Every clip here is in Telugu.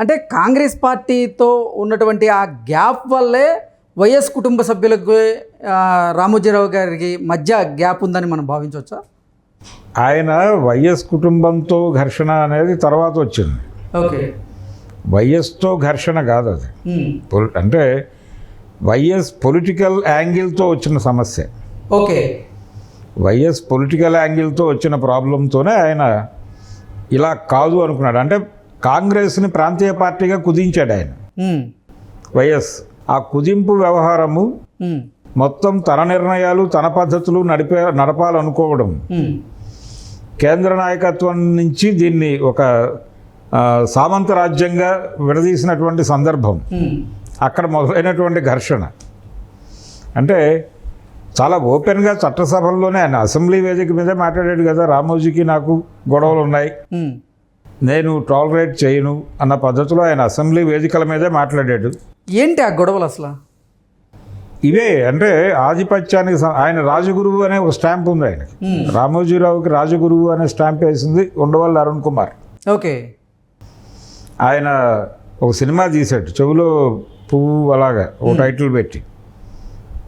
అంటే కాంగ్రెస్ పార్టీతో ఉన్నటువంటి ఆ గ్యాప్ వల్లే వైఎస్ కుటుంబ సభ్యులకు రామోజీరావు గారికి మధ్య గ్యాప్ ఉందని మనం భావించవచ్చా? ఆయన వైఎస్ కుటుంబంతో ఘర్షణ అనేది తర్వాత వచ్చింది. ఓకే. వైఎస్తో ఘర్షణ కాదు అది. అంటే వైఎస్ పొలిటికల్ యాంగిల్తో వచ్చిన సమస్య. ఓకే. వైఎస్ పొలిటికల్ యాంగిల్తో వచ్చిన ప్రాబ్లంతోనే ఆయన ఇలా కాదు అనుకున్నాడు. అంటే కాంగ్రెస్ని ప్రాంతీయ పార్టీగా కుదించాడు ఆయన. వైఎస్ ఆ కుదింపు వ్యవహారము. మొత్తం తన నిర్ణయాలు తన పద్ధతులు నడిపే నడపాలనుకోవడం. కేంద్ర నాయకత్వం నుంచి దీన్ని ఒక సామంత రాజ్యంగా విడదీసినటువంటి సందర్భం. అక్కడ మొదలైనటువంటి ఘర్షణ అంటే చాలా ఓపెన్గా చట్టసభల్లోనే ఆయన అసెంబ్లీ వేదిక మీదే మాట్లాడాడు కదా రామోజీకి నాకు గొడవలు ఉన్నాయి. నేను టాలరేట్ చేయను అన్న పద్ధతిలో ఆయన అసెంబ్లీ వేదికల మీదే మాట్లాడాడు. ఏంటి ఆ గొడవలు అసలు? ఇవే అంటే ఆధిపత్యానికి ఆయన రాజగురువు అనే ఒక స్టాంప్ ఉంది ఆయనకి. ఉమ్. రామోజీరావుకి రాజగురువు అనే స్టాంప్ వేసింది ఉండవల్లి అరుణ్ కుమార్. ఓకే. ఆయన ఒక సినిమా తీశాడు చెవిలో పువ్వు అలాగా ఒక టైటిల్ పెట్టి.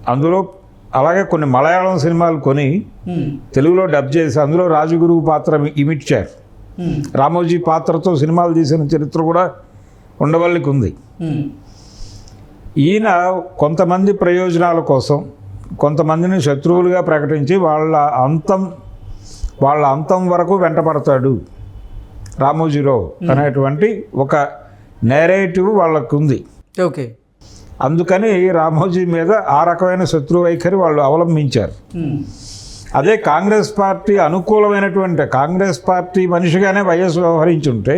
అందులో అలాగే కొన్ని మలయాళం సినిమాలు కొని. తెలుగులో డబ్ చేసి అందులో రాజగురువు పాత్ర ఉమ్. రామోజీ పాత్రతో సినిమాలు తీసిన చరిత్ర కూడా ఉండవల్లికి ఉంది. ఈయన కొంతమంది ప్రయోజనాల కోసం కొంతమందిని శత్రువులుగా ప్రకటించి వాళ్ళ అంతం వాళ్ళ అంతం వరకు వెంటపడతాడు రామోజీరావు అనేటువంటి ఒక నేరేటివ్ వాళ్ళకు ఉంది ఓకే అందుకని రామోజీ మీద ఆ రకమైన శత్రు వైఖరి వాళ్ళు అవలంబించారు. అదే కాంగ్రెస్ పార్టీ అనుకూలమైనటువంటి కాంగ్రెస్ పార్టీ మనిషిగానే వైఎస్ వ్యవహరించుంటే.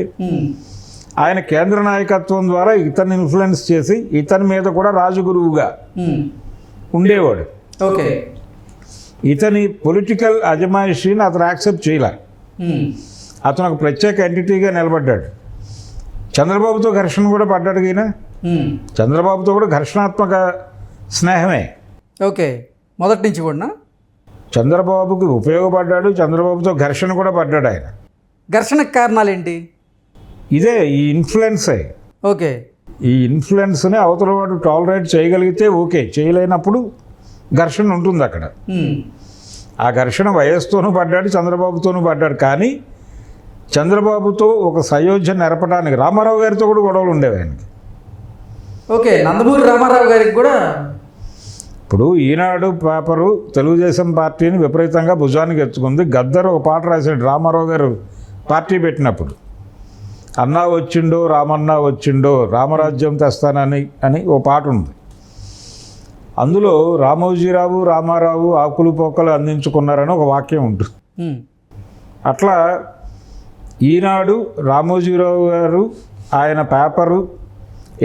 ఆయన కేంద్ర నాయకత్వం ద్వారా ఇతన్ని ఇన్ఫ్లుయెన్స్ చేసి ఇతని మీద కూడా రాజగురువుగా. ఉండేవాడు ఓకే ఇతని పొలిటికల్ అజమాయిషీని అతను యాక్సెప్ట్ చేయలే. అతను ఒక ప్రత్యేక ఎంటిటీగా నిలబడ్డాడు చంద్రబాబుతో ఘర్షణ కూడా పడ్డాడు ఈయన. చంద్రబాబుతో కూడా ఘర్షణాత్మక స్నేహమే ఓకే మొదటి నుంచి కూడా చంద్రబాబుకి ఉపయోగపడ్డాడు చంద్రబాబుతో ఘర్షణ కూడా పడ్డాడు ఆయన. ఘర్షణకు కారణాలు ఏంటి ఇదే ఈ ఇన్ఫ్లుయెన్సే. ఓకే. ఈ ఇన్ఫ్లుయెన్స్ని అవతల వాడు టాలరేట్ చేయగలిగితే ఓకే చేయలేనప్పుడు ఘర్షణ ఉంటుంది అక్కడ. ఆ ఘర్షణ వయస్సుతోనూ పడ్డాడు చంద్రబాబుతోనూ పడ్డాడు కానీ చంద్రబాబుతో ఒక సయోధ్య నెరపడానికి రామారావు గారితో కూడా గొడవలు ఉండేవి ఆయనకి. ఓకే నందమూరి రామారావు గారికి కూడా ఇప్పుడు ఈనాడు పేపరు తెలుగుదేశం పార్టీని విపరీతంగా భుజానికి ఎత్తుకుంది గద్దర్ ఒక పాట రాశాడు రామారావు గారు పార్టీ పెట్టినప్పుడు అన్నా వచ్చిండో రామన్న వచ్చిండో రామరాజ్యం తెస్తానని అని ఓ పాట ఉంది అందులో రామోజీరావు రామారావు ఆకులు పోకలు అందించుకున్నారని ఒక వాక్యం ఉంటుంది. అట్లా ఈనాడు రామోజీరావు గారు ఆయన పేపరు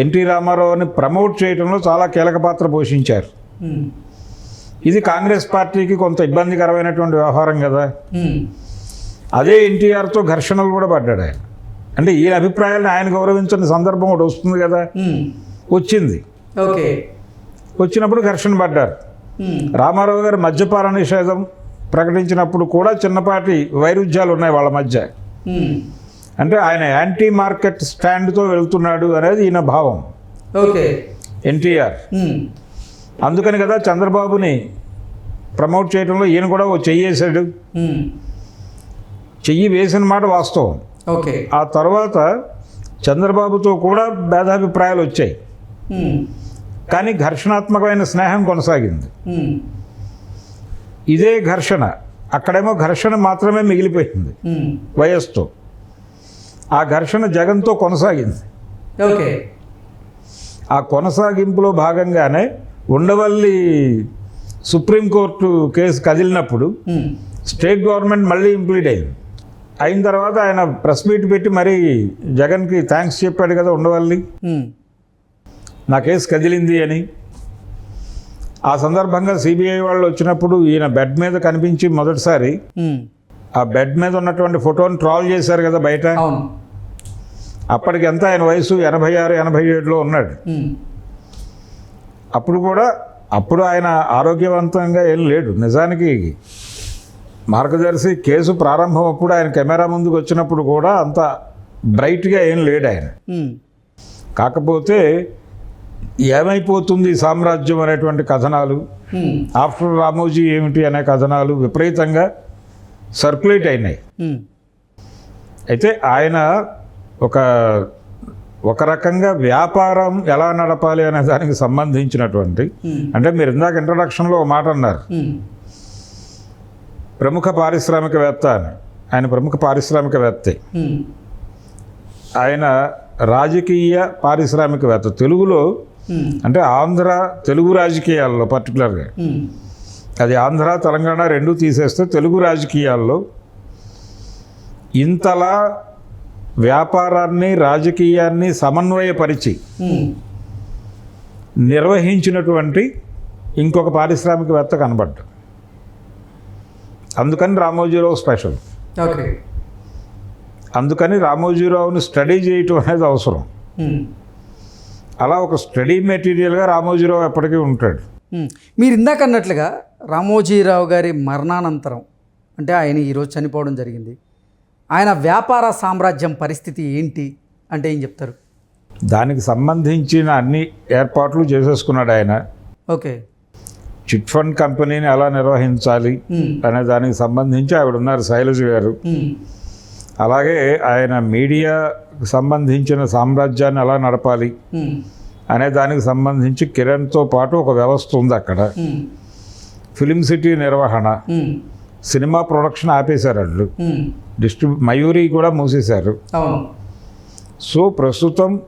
ఎన్టీ రామారావుని ప్రమోట్ చేయడంలో చాలా కీలక పాత్ర పోషించారు. ఇది కాంగ్రెస్ పార్టీకి కొంత ఇబ్బందికరమైనటువంటి వ్యవహారం కదా. ఉమ్. అదే ఎన్టీఆర్తో ఘర్షణలు కూడా పడ్డాడు ఆయన. అంటే ఈ అభిప్రాయాలను ఆయన గౌరవించిన సందర్భం ఒకటి వస్తుంది కదా. ఉమ్. వచ్చింది. ఓకే. వచ్చినప్పుడు ఘర్షణ పడ్డారు. రామారావు గారు మద్యపాన నిషేధం ప్రకటించినప్పుడు కూడా చిన్నపాటి వైరుధ్యాలు ఉన్నాయి వాళ్ళ మధ్య. అంటే ఆయన యాంటీ మార్కెట్ స్టాండ్తో వెళ్తున్నాడు అనేది ఈయన భావం. ఓకే. ఎన్టీఆర్. అందుకని కదా చంద్రబాబుని ప్రమోట్ చేయడంలో ఈయన కూడా ఓ చెయ్యి వేశాడు. చెయ్యి వేసిన మాట వాస్తవం. ఓకే. ఆ తర్వాత చంద్రబాబుతో కూడా భేదాభిప్రాయాలు వచ్చాయి. కానీ ఘర్షణాత్మకమైన స్నేహం కొనసాగింది. ఇదే ఘర్షణ. అక్కడేమో ఘర్షణ మాత్రమే మిగిలిపోయింది. వయస్సుతో. ఆ ఘర్షణ జగన్తో కొనసాగింది. ఓకే. ఆ కొనసాగింపులో భాగంగానే ఉండవల్లి సుప్రీంకోర్టు కేసు కదిలినప్పుడు ఉమ్. స్టేట్ గవర్నమెంట్ మళ్ళీ ఇంప్లీట్ అయింది అయిన తర్వాత ఆయన ప్రెస్ మీట్ పెట్టి మరీ జగన్కి థ్యాంక్స్ చెప్పాడు కదా ఉండవల్లి ఉమ్. నా కేసు కదిలింది అని ఆ సందర్భంగా సిబిఐ వాళ్ళు వచ్చినప్పుడు ఈయన బెడ్ మీద కనిపించి మొదటిసారి ఉమ్. ఆ బెడ్ మీద ఉన్నటువంటి ఫోటోని ట్రాల్ చేశారు కదా బయట అప్పటికి ఎంత ఆయన వయసు ఎనభై ఆరు ఎనభై ఏడులో ఉన్నాడు. అప్పుడు కూడా అప్పుడు ఆయన ఆరోగ్యవంతంగా ఏం లేడు. నిజానికి మార్గదర్శి కేసు ప్రారంభం అప్పుడు ఆయన కెమెరా ముందుకు వచ్చినప్పుడు కూడా అంత బ్రైట్గా ఏం లేడు ఆయన. కాకపోతే ఏమైపోతుంది సామ్రాజ్యం అనేటువంటి కథనాలు ఆఫ్టర్ రామోజీ ఏమిటి అనే కథనాలు విపరీతంగా సర్క్యులేట్ అయినాయి. అయితే ఆయన ఒక ఒక రకంగా వ్యాపారం ఎలా నడపాలి అనే దానికి సంబంధించినటువంటి ఉమ్, అంటే మీరు ఇందాక ఇంట్రడక్షన్లో ఒక మాట అన్నారు. ఉమ్, ప్రముఖ పారిశ్రామికవేత్త అని. ఆయన ప్రముఖ పారిశ్రామికవేత్తే. ఉమ్, ఆయన రాజకీయ పారిశ్రామికవేత్త. తెలుగులో అంటే ఆంధ్ర తెలుగు రాజకీయాల్లో పర్టికులర్గా అది ఆంధ్ర తెలంగాణ రెండు తీసేస్తే తెలుగు రాజకీయాల్లో ఇంతలా వ్యాపారాన్ని రాజకీయాన్ని సమన్వయపరిచి నిర్వహించినటువంటి ఇంకొక పారిశ్రామికవేత్త కనబడ్డాడు. అందుకని రామోజీరావు స్పెషల్. ఓకే. అందుకని రామోజీరావుని స్టడీ చేయటం అనేది అవసరం. అలా ఒక స్టడీ మెటీరియల్గా రామోజీరావు ఎప్పటికీ ఉంటాడు. మీరు ఇందాక అన్నట్లుగా రామోజీరావు గారి మరణానంతరం అంటే ఆయన ఈరోజు చనిపోవడం జరిగింది. ఆయన వ్యాపార సామ్రాజ్యం పరిస్థితి ఏంటి అంటే ఏం చెప్తారు? దానికి సంబంధించిన అన్ని ఏర్పాట్లు చేసేసుకున్నాడు ఆయన. ఓకే. చిట్ ఫండ్ కంపెనీని ఎలా నిర్వహించాలి ఉమ్, అనే దానికి సంబంధించి ఆవిడ ఉన్నారు శైలజ గారు. ఉమ్, అలాగే ఆయన మీడియాకు సంబంధించిన సామ్రాజ్యాన్ని ఎలా నడపాలి ఉమ్, అనే దానికి సంబంధించి కిరణ్తో పాటు ఒక వ్యవస్థ ఉంది అక్కడ. ఫిలిం సిటీ నిర్వహణ. సినిమా ప్రొడక్షన్ ఆపేశారు వాళ్ళు. డిస్ట్రిబ్యూ మయూరి కూడా మూసేశారు. సో ప్రస్తుతం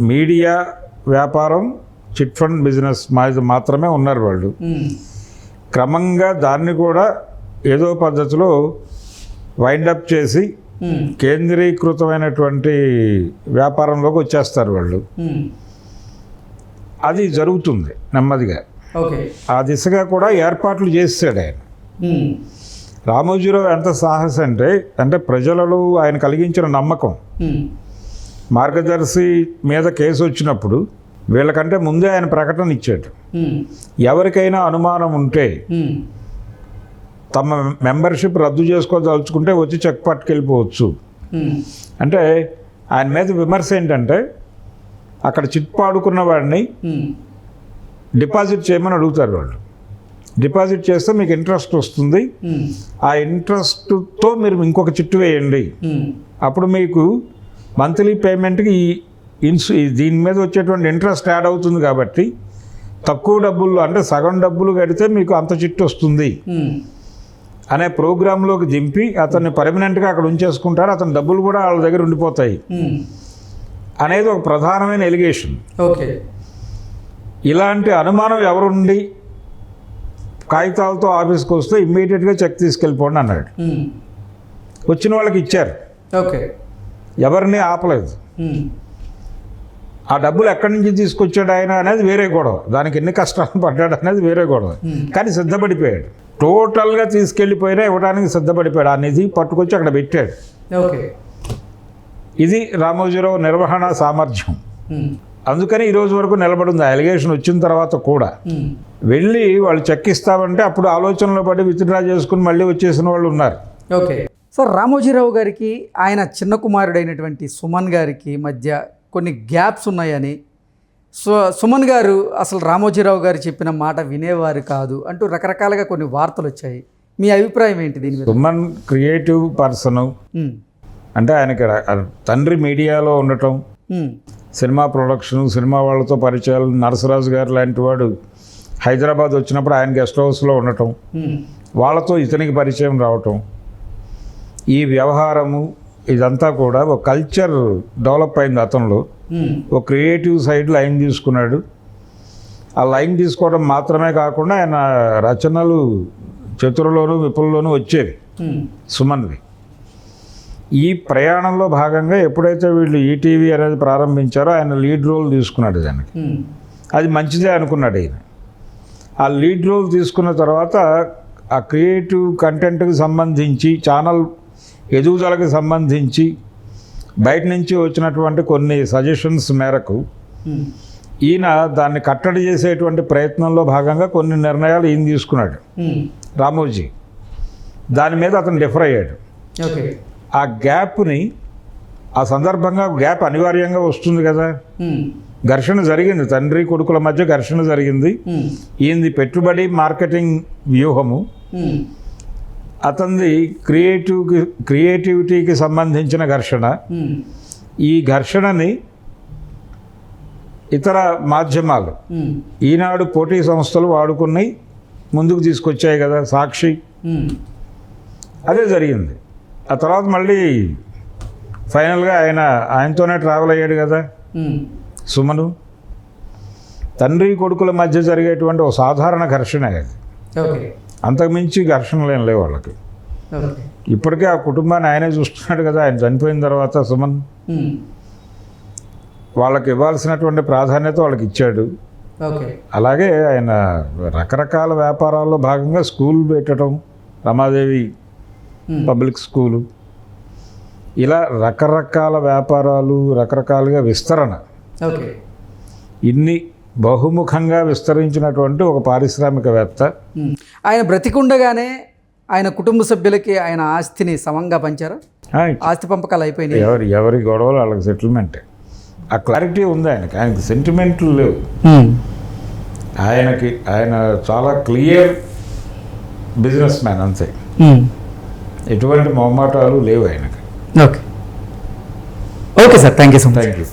మీడియా వ్యాపారం చిట్ ఫండ్ బిజినెస్ మాత్రమే ఉన్నారు వాళ్ళు. క్రమంగా దాన్ని కూడా ఏదో పద్ధతిలో వైండప్ చేసి కేంద్రీకృతమైనటువంటి వ్యాపారంలోకి వచ్చేస్తారు వాళ్ళు. అది జరుగుతుంది నెమ్మదిగా. ఓకే. ఆ దిశగా కూడా ఏర్పాట్లు చేసాడు ఆయన. రామోజీరావు ఎంత సాహస అంటే అంటే ప్రజలలో ఆయన కలిగించిన నమ్మకం. మార్గదర్శి మీద కేసు వచ్చినప్పుడు వీళ్ళకంటే ముందే ఆయన ప్రకటన ఇచ్చాడు. ఎవరికైనా అనుమానం ఉంటే తమ మెంబర్షిప్ రద్దు చేసుకోదలుచుకుంటే వచ్చి చెక్ పట్టుకెళ్ళిపోవచ్చు. అంటే ఆయన మీద విమర్శ ఏంటంటే అక్కడ చిట్పాడుకున్న వాడిని డిపాజిట్ చేయమని అడుగుతారు వాళ్ళు. డిపాజిట్ చేస్తే మీకు ఇంట్రెస్ట్ వస్తుంది. ఉమ్, ఆ ఇంట్రెస్ట్తో మీరు ఇంకొక చిట్టు వేయండి. ఉమ్, అప్పుడు మీకు మంత్లీ పేమెంట్కి ఈ ఇన్సు దీని మీద వచ్చేటువంటి ఇంట్రెస్ట్ యాడ్ అవుతుంది కాబట్టి తక్కువ డబ్బుల్లో అంటే సగం డబ్బులు కడితే మీకు అంత చిట్టు వస్తుంది. ఉమ్, అనే ప్రోగ్రాంలోకి దింపి అతన్ని పర్మనెంట్గా అక్కడ ఉంచేసుకుంటారు. అతని డబ్బులు కూడా వాళ్ళ దగ్గర ఉండిపోతాయి. అనేది ఒక ప్రధానమైన ఎలిగేషన్. ఓకే. ఇలాంటి అనుమానం ఎవరుండి కాగితాలతో ఆఫీస్కి వస్తే ఇమ్మీడియట్గా చెక్ తీసుకెళ్ళిపోండి అన్నాడు. వచ్చిన వాళ్ళకి ఇచ్చారు. ఓకే. ఎవరిని ఆపలేదు. ఆ డబ్బులు ఎక్కడి నుంచి తీసుకొచ్చాడు ఆయన అనేది వేరే గొడవ. దానికి ఎన్ని కష్టాలు పడ్డాడు అనేది వేరే గొడవ. కానీ సిద్ధపడిపోయాడు. టోటల్గా తీసుకెళ్ళిపోయినా ఇవ్వడానికి సిద్ధపడిపోయాడు. ఆ నిధి పట్టుకొచ్చి అక్కడ పెట్టాడు. ఓకే. ఇది రామోజీరావు నిర్వహణ సామర్థ్యం. అందుకని ఈ రోజు వరకు నిలబడింది. ఆ ఎలిగేషన్ వచ్చిన తర్వాత కూడా వెళ్ళి వాళ్ళు చెక్ ఇస్తామంటే అప్పుడు ఆలోచనలో పడి విత్డ్రా చేసుకుని మళ్ళీ వచ్చేసిన వాళ్ళు ఉన్నారు. ఓకే. సార్ రామోజీరావు గారికి ఆయన చిన్న కుమారుడైనటువంటి సుమన్ గారికి మధ్య కొన్ని గ్యాప్స్ ఉన్నాయని. సు సుమన్ గారు అసలు రామోజీరావు గారు చెప్పిన మాట వినేవారు కాదు అంటూ రకరకాలుగా కొన్ని వార్తలు వచ్చాయి. మీ అభిప్రాయం ఏంటి దీని మీద? సుమన్ క్రియేటివ్ పర్సన్ అంటే ఆయనకి తండ్రి మీడియాలో ఉండటం. సినిమా ప్రొడక్షన్ సినిమా వాళ్ళతో పరిచయాలు నరసరాజు గారు లాంటి వాడు హైదరాబాద్ వచ్చినప్పుడు ఆయన గెస్ట్ హౌస్లో ఉండటం వాళ్ళతో ఇతనికి పరిచయం రావటం ఈ వ్యవహారము ఇదంతా కూడా ఒక కల్చర్ డెవలప్ అయింది అతనిలో. ఒక క్రియేటివ్ సైడ్ లైన్ తీసుకున్నాడు. ఆ లైన్ తీసుకోవడం మాత్రమే కాకుండా ఆయన రచనలు చతురలోను విపుల్లోనూ వచ్చేవి. సుమన్వి. ఈ ప్రయాణంలో భాగంగా ఎప్పుడైతే వీళ్ళు ఈటీవీ అనేది ప్రారంభించారో ఆయన లీడ్ రోల్ తీసుకున్నాడు దానికి అది మంచిదే అనుకున్నాడు ఆయన ఆ లీడ్ రోల్ తీసుకున్న తర్వాత ఆ క్రియేటివ్ కంటెంట్కి సంబంధించి ఛానల్ ఎదుగుదలకు సంబంధించి బయట నుంచి వచ్చినటువంటి కొన్ని సజెషన్స్ మేరకు ఈయన దాన్ని కట్టడి చేసేటువంటి ప్రయత్నంలో భాగంగా కొన్ని నిర్ణయాలు ఈయన తీసుకున్నాడు. రామోజీ. దాని మీద అతను డిఫర్ అయ్యాడు. ఓకే. ఆ గ్యాప్ని ఆ సందర్భంగా గ్యాప్ అనివార్యంగా వస్తుంది కదా. ఘర్షణ జరిగింది. తండ్రి కొడుకుల మధ్య ఘర్షణ జరిగింది. ఈయనది పెట్టుబడి మార్కెటింగ్ వ్యూహము. అతనిది క్రియేటివ్ క్రియేటివిటీకి సంబంధించిన ఘర్షణ. ఈ ఘర్షణని ఇతర మాధ్యమాలు ఈనాడు పోటీ సంస్థలు వాడుకుని ముందుకు తీసుకొచ్చాయి కదా సాక్షి. అదే జరిగింది. ఆ తర్వాత మళ్ళీ ఫైనల్గా ఆయన ఆయనతోనే ట్రావెల్ అయ్యాడు కదా. సుమను. తండ్రి కొడుకుల మధ్య జరిగేటువంటి ఒక సాధారణ ఘర్షణ అది. అంతకుమించి ఘర్షణలు ఏం లేవు వాళ్ళకి. ఇప్పటికే ఆ కుటుంబాన్ని ఆయనే చూస్తున్నాడు కదా ఆయన చనిపోయిన తర్వాత సుమన్. వాళ్ళకి ఇవ్వాల్సినటువంటి ప్రాధాన్యత వాళ్ళకి ఇచ్చాడు. అలాగే ఆయన రకరకాల వ్యాపారాల్లో భాగంగా స్కూల్ పెట్టడం రమాదేవి పబ్లిక్ స్కూలు. ఇలా రకరకాల వ్యాపారాలు రకరకాలుగా విస్తరణ. ఓకే ఇన్ని బహుముఖంగా విస్తరించినటువంటి ఒక పారిశ్రామికవేత్త ఉమ్. ఆయన బ్రతికుండగానే ఆయన కుటుంబ సభ్యులకి ఆయన ఆస్తిని సమంగా పంచారా? ఆస్తి పంపకాలు అయిపోయినాయి. ఎవరి ఎవరి గొడవలు వాళ్ళకి సెటిల్మెంట్ ఆ క్లారిటీ ఉంది ఆయనకి. ఆయనకి సెంటిమెంట్లు లేవు. ఆయనకి ఆయన చాలా క్లియర్ బిజినెస్ మ్యాన్ అంతే ఎటువంటి మొహమాటాలు లేవు ఆయనకి. Okay okay sir thank you so much thank you